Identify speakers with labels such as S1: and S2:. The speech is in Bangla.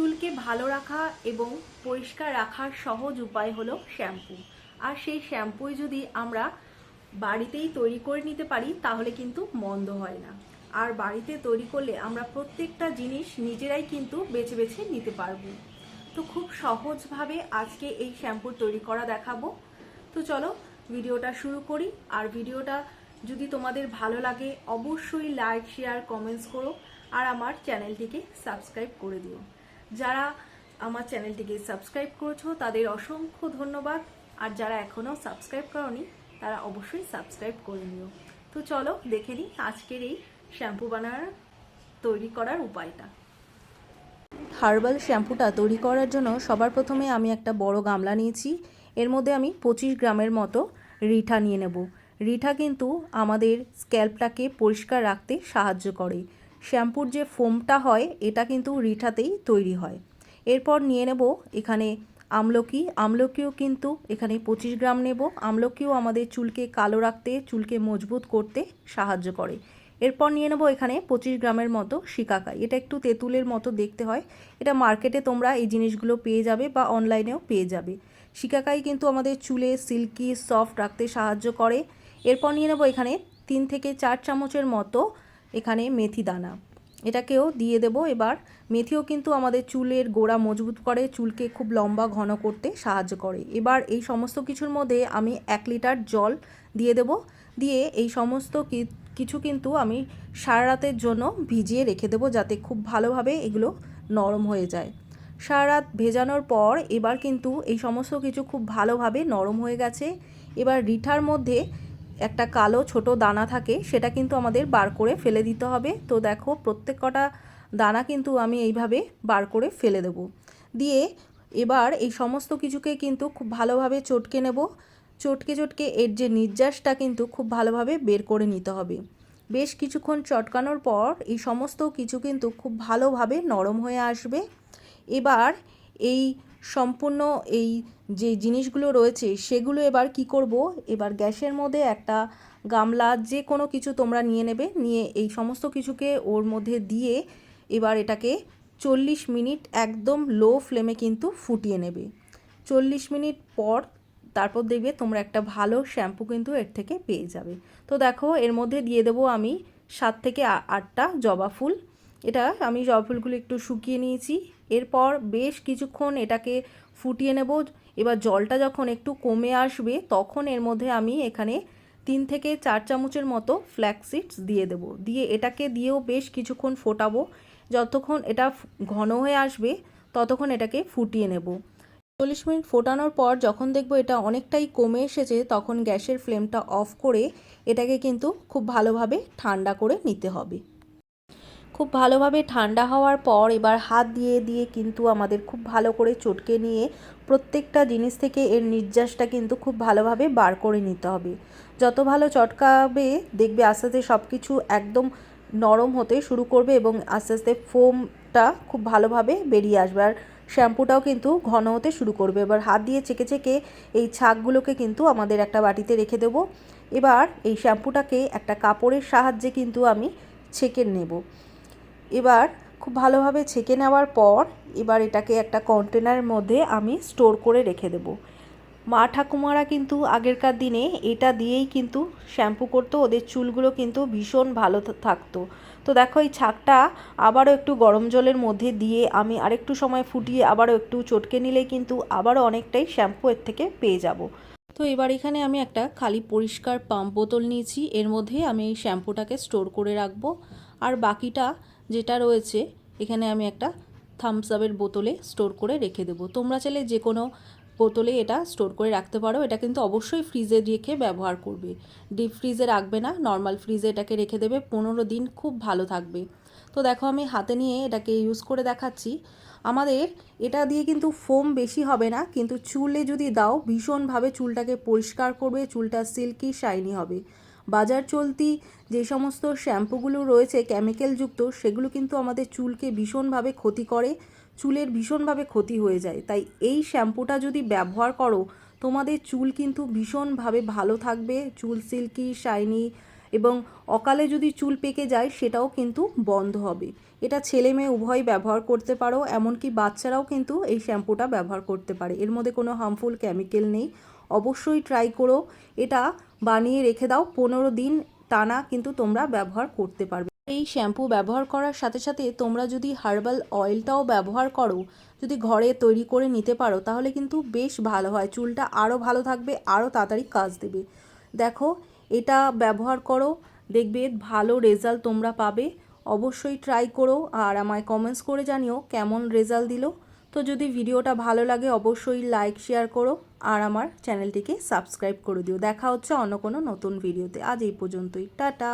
S1: চুলকে ভালো রাখা এবং পরিষ্কার রাখার সহজ উপায় হলো শ্যাম্পু। আর সেই শ্যাম্পুই যদি আমরা বাড়িতেই তৈরি করে নিতে পারি, তাহলে কিন্তু মন্দ হয় না। আর বাড়িতে তৈরি করলে আমরা প্রত্যেকটা জিনিস নিজেরাই কিন্তু বেছে বেছে নিতে পারব। তো খুব সহজভাবে আজকে এই শ্যাম্পু তৈরি করা দেখাবো। তো চলো, ভিডিওটা শুরু করি। আর ভিডিওটা যদি তোমাদের ভালো লাগে, অবশ্যই লাইক, শেয়ার, কমেন্টস করো। আর আমার চ্যানেলটিকে সাবস্ক্রাইব করে দিও। যারা আমার চ্যানেলটিকে সাবস্ক্রাইব করেছ, তাদের অসংখ্য ধন্যবাদ। আর যারা এখনও সাবস্ক্রাইব করনি, তারা অবশ্যই সাবস্ক্রাইব করে নিও। তো চলো দেখে নিই আজকের এই শ্যাম্পু বানানোর, তৈরি করার উপায়টা। হার্বাল শ্যাম্পুটা তৈরি করার জন্য সবার প্রথমে আমি একটা বড় গামলা নিয়েছি। এর মধ্যে আমি পঁচিশ গ্রামের মতো রিঠা নিয়ে নেব। রিঠা কিন্তু আমাদের স্ক্যাল্পটাকে পরিষ্কার রাখতে সাহায্য করে। শ্যাম্পুর যে ফোমটা হয়, এটা কিন্তু রিঠাতেই তৈরি হয়। এরপর নিয়ে নেব এখানে আমলকি। আমলকিও কিন্তু এখানে পঁচিশ গ্রাম নেব। আমলকিও আমাদের চুলকে কালো রাখতে, চুলকে মজবুত করতে সাহায্য করে। এরপর নিয়ে নেব এখানে পঁচিশ গ্রামের মতো শিকাকাই এটা একটু তেঁতুলের মতো দেখতে হয়। এটা মার্কেটে তোমরা এই জিনিসগুলো পেয়ে যাবে বা অনলাইনেও পেয়ে যাবে। শিকাকাই কিন্তু আমাদের চুলে সিল্কি, সফট রাখতে সাহায্য করে। এরপর নিয়ে নেব এখানে তিন থেকে চার চামচের মতো এখানে মেথি দানা। এটাকেও দিয়ে দেব এবার। মেথিও কিন্তু আমাদের চুলের গোড়া মজবুত করে, চুলকে খুব লম্বা, ঘন করতে সাহায্য করে। এবার এই সমস্ত কিছুর মধ্যে আমি এক লিটার জল দিয়ে দেব। দিয়ে এই সমস্ত কিছু কিন্তু আমি সারা রাতের জন্য ভিজিয়ে রেখে দেবো যাতে খুব ভালোভাবে এগুলো নরম হয়ে যায়। সারা রাত ভেজানোর পর এবার কিন্তু এই সমস্ত কিছু খুব ভালোভাবে নরম হয়ে গেছে। এবার রিঠার মধ্যে একটা কালো ছোট দানা থাকে, সেটা কিন্তু আমাদের বার করে ফেলে দিতে হবে। তো দেখো, প্রত্যেক কটা দানা কিন্তু আমি এইভাবে বার করে ফেলে দেব। দিয়ে এবার এই সমস্ত কিছুকে কিন্তু খুব ভালোভাবে চটকে নেব। চটকে চটকে এর যে নির্যাসটা কিন্তু খুব ভালোভাবে বের করে নিতে হবে। বেশ কিছুক্ষণ চটকানোর পর এই সমস্ত কিছু কিন্তু খুব ভালোভাবে নরম হয়ে আসবে। এবার এই সম্পূর্ণ এই যে জিনিসগুলো রয়েছে, সেগুলো এবার কি করব? এবার গ্যাসের মধ্যে একটা গামলা যে কোনো কিছু তোমরা নিয়ে নেবে, নিয়ে এই সমস্ত কিছুকে ওর মধ্যে দিয়ে এবার এটাকে চল্লিশ মিনিট একদম লো ফ্লেমে কিন্তু ফুটিয়ে নেবে। চল্লিশ মিনিট পর তারপর দেখবে তোমরা একটা ভালো শ্যাম্পু কিন্তু এর থেকে পেয়ে যাবে। তো দেখো, এর মধ্যে দিয়ে দেবো আমি সাত থেকে আটটা জবা ফুল। এটা আমি জবা ফুলগুলো একটু শুকিয়ে নিয়েছি। এরপর বেশ কিছুক্ষণ এটাকে ফুটিয়ে নেব। এবার জলটা যখন একটু কমে আসবে, তখন এর মধ্যে আমি এখানে তিন থেকে চার চামচের মতো ফ্ল্যাক্সিডস দিয়ে দেব। দিয়ে এটাকে দিয়েও বেশ কিছুক্ষণ ফোটাবো। যতক্ষণ এটা ঘন হয়ে আসবে, ততক্ষণ এটাকে ফুটিয়ে নেব। চল্লিশ মিনিট ফোটানোর পর যখন দেখব এটা অনেকটাই কমে এসেছে, তখন গ্যাসের ফ্লেমটা অফ করে এটাকে কিন্তু খুব ভালোভাবে ঠান্ডা করে নিতে হবে। খুব ভালোভাবে ঠান্ডা হওয়ার পর এবার হাত দিয়ে দিয়ে কিন্তু আমাদের খুব ভালো করে চটকে নিয়ে প্রত্যেকটা জিনিস থেকে এর নির্যাসটা কিন্তু খুব ভালোভাবে বার করে নিতে হবে। যত ভালো চটকাবে, দেখবে আস্তে আস্তে সব কিছু একদম নরম হতে শুরু করবে এবং আস্তে আস্তে ফোমটা খুব ভালোভাবে বেরিয়ে আসবে আর শ্যাম্পুটাও কিন্তু ঘন হতে শুরু করবে। এবার হাত দিয়ে চেকে চেকে এই ছাকগুলোকে কিন্তু আমাদের একটা বাটিতে রেখে দেবো। এবার এই শ্যাম্পুটাকে একটা কাপড়ের সাহায্যে কিন্তু আমি ছেঁকে নেব। এবার খুব ভালোভাবে ছেঁকে নেওয়ার পর এবার এটাকে একটা কন্টেনারের মধ্যে আমি স্টোর করে রেখে দেবো। মা ঠাকুমারা কিন্তু আগেরকার দিনে এটা দিয়েই কিন্তু শ্যাম্পু করতো, ওদের চুলগুলো কিন্তু ভীষণ ভালো থাকতো। তো দেখো এই ছাকটা আবারও একটু গরম জলের মধ্যে দিয়ে আমি আরেকটু সময় ফুটিয়ে আবারও একটু চটকে নিলেই কিন্তু আবারও অনেকটাই শ্যাম্পু এর থেকে পেয়ে যাব। তো এবার এখানে আমি একটা খালি পরিষ্কার পাম্প বোতল নিয়েছি, এর মধ্যে আমি এই শ্যাম্পুটাকে স্টোর করে রাখব। আর বাকিটা যেটা রয়েছে, এখানে আমি একটা থামস আপের বোতলে স্টোর করে রেখে দেবো। তোমরা চাইলে যে কোনো বোতলে এটা স্টোর করে রাখতে পারো। এটা কিন্তু অবশ্যই ফ্রিজে রেখে ব্যবহার করবে। ডিপ ফ্রিজে রাখবে না নর্মাল ফ্রিজে এটাকে রেখে দেবে। পনেরো দিন খুব ভালো থাকবে। তো দেখো, আমি হাতে নিয়ে এটাকে ইউজ করে দেখাচ্ছি। আমাদের এটা দিয়ে কিন্তু ফোম বেশি হবে না, কিন্তু চুলে যদি দাও, ভীষণভাবে চুলটাকে পরিষ্কার করবে, চুলটা সিল্কি শাইনি হবে। বাজার চলতি যে সমস্ত শ্যাম্পুগুলো রয়েছে কেমিক্যালযুক্ত সেগুলো কিন্তু আমাদের চুলকে ভীষণভাবে ক্ষতি করে, চুলের ভীষণভাবে ক্ষতি হয়ে যায়। তাই এই শ্যাম্পুটা যদি ব্যবহার করো, তোমাদের চুল কিন্তু ভীষণভাবে ভালো থাকবে। চুল সিল্কি শাইনি এবং অকালে যদি চুল পেকে যায়, সেটাও কিন্তু বন্ধ হবে। এটা ছেলে মেয়ে উভয় ব্যবহার করতে পারো, এমনকি বাচ্চারাও কিন্তু এই শ্যাম্পুটা ব্যবহার করতে পারে। এর মধ্যে কোনো হার্মফুল কেমিক্যাল নেই। অবশ্যই ট্রাই করো। এটা বানিয়ে রেখে দাও। পনেরো দিন টানা কিন্তু তোমরা ব্যবহার করতে পারবে। এই শ্যাম্পু ব্যবহার করার সাথে সাথে তোমরা যদি হার্বাল অয়েলটাও ব্যবহার করো, যদি ঘরে তৈরি করে নিতে পারো, তাহলে কিন্তু বেশ ভালো হয়। চুলটা আরও ভালো থাকবে আরও তাড়াতাড়ি কাজ দেবে। দেখো, এটা ব্যবহার করো। দেখবে ভালো রেজাল্ট তোমরা পাবে। অবশ্যই ট্রাই করো। আর আমায় কমেন্টস করে জানিও কেমন রেজাল্ট দিল। তো যদি ভিডিওটা ভালো লাগে, অবশ্যই লাইক শেয়ার করো আর আমার চ্যানেলটিকে সাবস্ক্রাইব করে দিও। দেখা হচ্ছে অন্য কোনো নতুন ভিডিওতে আজ এই পর্যন্তই। টাটা!